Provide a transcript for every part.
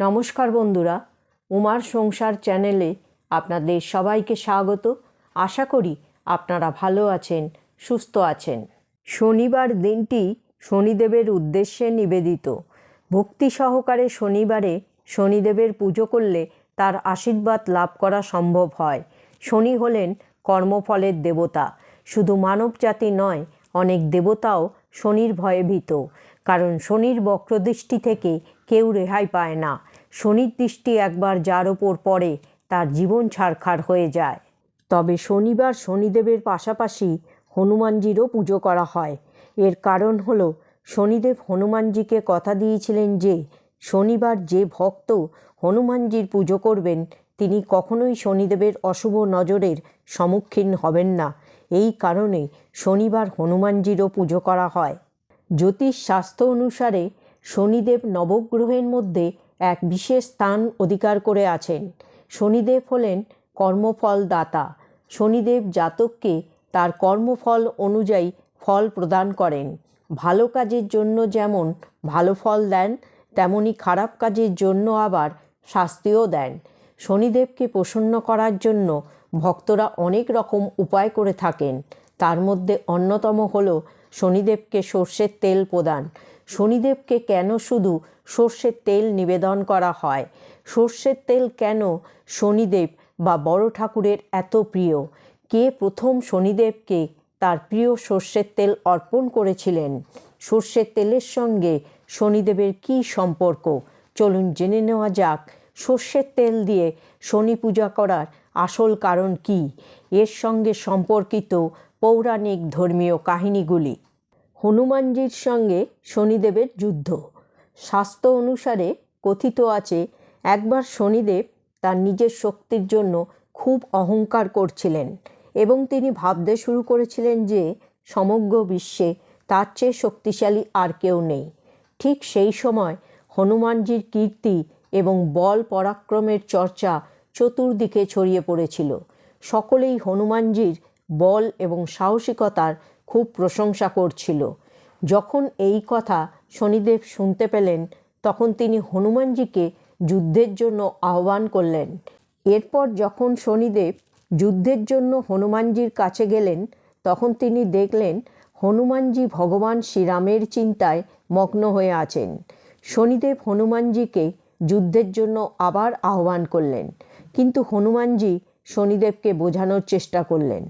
নমস্কার বন্ধুরা, উমার সংসার চ্যানেলে আপনাদের সবাইকে স্বাগত। আশা করি আপনারা ভালো আছেন, সুস্থ আছেন। শনিবার দিনটি শনিদেবের উদ্দেশ্যে নিবেদিত। ভক্তি সহকারে শনিবারে শনিদেবের পুজো করলে তার আশীর্বাদ লাভ করা সম্ভব হয়। শনি হলেন কর্মফলের দেবতা। শুধু মানব জাতি নয়, অনেক দেবতাও শনির ভয়ে ভীত। কারণ শনির বক্রদৃষ্টি থেকে কেউ রেহাই পায় না। শনির দৃষ্টি একবার যার ওপর পড়ে, তার জীবন ছাড়খাড় হয়ে যায়। তবে শনিবার শনিদেবের পাশাপাশি হনুমানজিরও পুজো করা হয়। এর কারণ হলো, শনিদেব হনুমানজিকে কথা দিয়েছিলেন যে, শনিবার যে ভক্ত হনুমানজির পুজো করবেন, তিনি কখনোই শনিদেবের অশুভ নজরের সম্মুখীন হবেন না। এই কারণে শনিবার হনুমানজিরও পুজো করা হয়। জ্যোতিষ শাস্ত্র অনুসারে শনিদেব নবগ্রহের মধ্যে এক বিশেষ স্থান অধিকার করে আছেন। শনিদেব হলেন কর্মফল দাতা শনিদেব জাতককে তার কর্মফল অনুযায়ী ফল প্রদান করেন। ভালো কাজের জন্য যেমন ভালো ফল দেন, তেমনি খারাপ কাজের জন্য আবার শাস্তিও দেন। শনিদেবকে প্রসন্ন করার জন্য ভক্তরা অনেক রকম উপায় করে থাকেন। তার মধ্যে অন্যতম হল শনিদেবকে সর্ষের তেল প্রদান। শনিদেবকে কেন শুধু সর্ষের তেল নিবেদন করা হয়? সর্ষের তেল কেন শনিদেব বা বড় ঠাকুরের এত প্রিয়? কে প্রথম শনিদেবকে তার প্রিয় সর্ষের তেল অর্পণ করেছিলেন? সর্ষের তেলের সঙ্গে শনিদেবের কী সম্পর্ক? চলুন জেনে নেওয়া যাক, সর্ষের তেল দিয়ে শনি পূজা করার আসল কারণ কি? এর সঙ্গে সম্পর্কিত পৌরাণিক ধর্মীয় কাহিনীগুলি। হনুমানজির সঙ্গে শনিদেবের যুদ্ধ। শাস্ত্র অনুসারে কথিত আছে, একবার শনিদেব তার নিজের শক্তির জন্য খুব অহংকার করছিলেন এবং তিনি ভাবতে শুরু করেছিলেন যে সমগ্র বিশ্বে তার চেয়ে শক্তিশালী আর কেউ নেই। ঠিক সেই সময় হনুমানজির কীর্তি এবং বল পরাক্রমের চর্চা চতুর্দিকে ছড়িয়ে পড়েছিল। সকলেই হনুমানজির বল এবং সাহসিকতার খুব প্রশংসা করছিল। যখন এই কথা শনিদেব শুনতে পেলেন, তখন তিনি হনুমানজিকে যুদ্ধের জন্য আহ্বান করলেন। এরপর যখন শনিদেব যুদ্ধের জন্য হনুমানজির কাছে গেলেন, তখন তিনি দেখলেন হনুমানজি ভগবান শ্রীরামের চিন্তায় মগ্ন হয়ে আছেন। শনিদেব হনুমানজিকে যুদ্ধের জন্য আবার আহ্বান করলেন। কিন্তু হনুমানজি শনিদেবকে বোঝানোর চেষ্টা করলেন।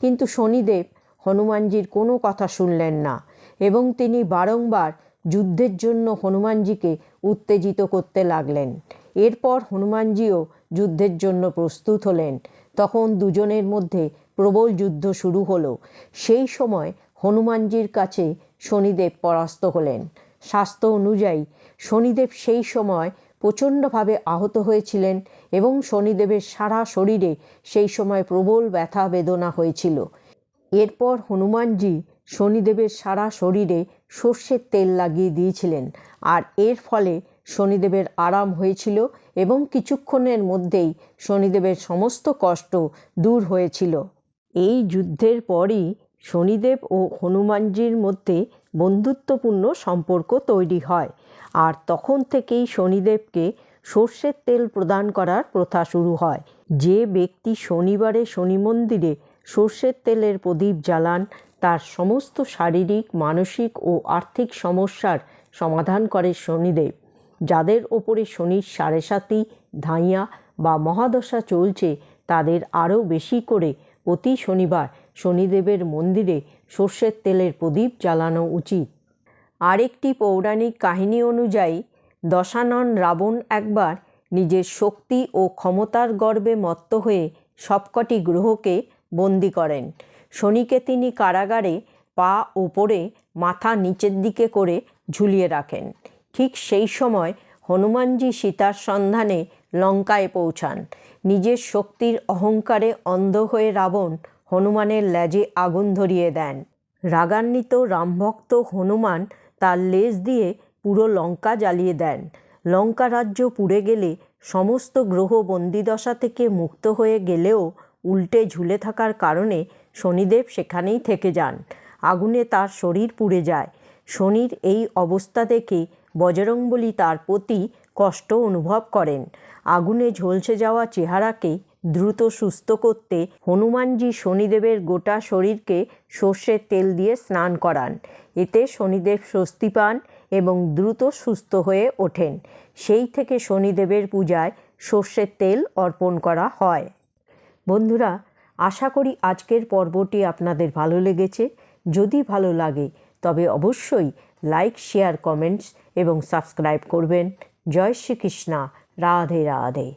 কিন্তু শনিদেব হনুমানজির কোনো কথা শুনলেন না এবং তিনি বারংবার যুদ্ধের জন্য হনুমানজিকে উত্তেজিত করতে লাগলেন। এরপর হনুমানজিও যুদ্ধের জন্য প্রস্তুত হলেন। তখন দুজনের মধ্যে প্রবল যুদ্ধ শুরু হলো। সেই সময় হনুমানজির কাছে শনিদেব পরাস্ত হলেন। স্বাস্থ্য অনুযায়ী শনিদেব সেই সময় প্রচণ্ডভাবে আহত হয়েছিলেন এবং শনিদেবের সারা শরীরে সেই সময় প্রবল ব্যথা বেদনা হয়েছিল। এরপর হনুমানজি শনিদেবের সারা শরীরে সর্ষের তেল লাগিয়ে দিয়েছিলেন। আর এর ফলে শনিদেবের আরাম হয়েছিল এবং কিছুক্ষণের মধ্যেই শনিদেবের সমস্ত কষ্ট দূর হয়েছিল। এই যুদ্ধের পরই শনিদেব ও হনুমানজির মধ্যে বন্ধুত্বপূর্ণ সম্পর্ক তৈরি হয় আর তখন থেকেই শনিদেবকে সর্ষের তেল প্রদান করার প্রথা শুরু হয়। যে ব্যক্তি শনিবারে শনি মন্দিরে সর্ষের তেলের প্রদীপ জ্বালান, তার সমস্ত শারীরিক, মানসিক ও আর্থিক সমস্যার সমাধান করে শনিদেব। যাদের ওপরে শনির সাড়ে সাতি ধাইয়া বা মহাদশা চলছে, তাদের আরও বেশি করে প্রতি শনিবার শনিদেবের মন্দিরে সর্ষের তেলের প্রদীপ জ্বালানো উচিত। আরেকটি পৌরাণিক কাহিনী অনুযায়ী, দশানন রাবণ একবার নিজের শক্তি ও ক্ষমতার গর্বে মত্ত হয়ে সবকটি গ্রহকে বন্দি করেন। শনিকে তিনি কারাগারে পা ওপরে মাথা নিচের দিকে করে ঝুলিয়ে রাখেন। ঠিক সেই সময় হনুমানজি সীতার সন্ধানে লঙ্কায় পৌঁছান। নিজের শক্তির অহংকারে অন্ধ হয়ে রাবণ হনুমানের লেজে আগুন ধরিয়ে দেন। রাগান্বিত রামভক্ত হনুমান তার লেজ দিয়ে পুরো লঙ্কা জ্বালিয়ে দেন। লঙ্কা রাজ্য পুড়ে গেলে সমস্ত গ্রহ বন্দিদশা থেকে মুক্ত হয়ে গেলেও উল্টে ঝুলে থাকার কারণে শনিদেব সেখানেই থেকে যান। আগুনে তার শরীর পুড়ে যায়। শনির এই অবস্থা দেখে বজরংবলী তার প্রতি কষ্ট অনুভব করেন। আগুনে ঝলসে যাওয়া চেহারাকে দ্রুত সুস্থ করতে হনুমানজি শনিদেবের গোটা শরীরকে সর্ষের তেল দিয়ে স্নান করান। এতে শনিদেব স্বস্তি পান এবং দ্রুত সুস্থ হয়ে ওঠেন। সেই থেকে শনিদেবের পূজায় সর্ষের তেল অর্পণ করা হয়। বন্ধুরা, আশা করি আজকের পর্বটি আপনাদের ভালো লেগেছে। যদি ভালো লাগে, তবে অবশ্যই লাইক শেয়ার কমেন্টস এবং সাবস্ক্রাইব করবেন। জয় শ্রীকৃষ্ণা। রাধে রাধে।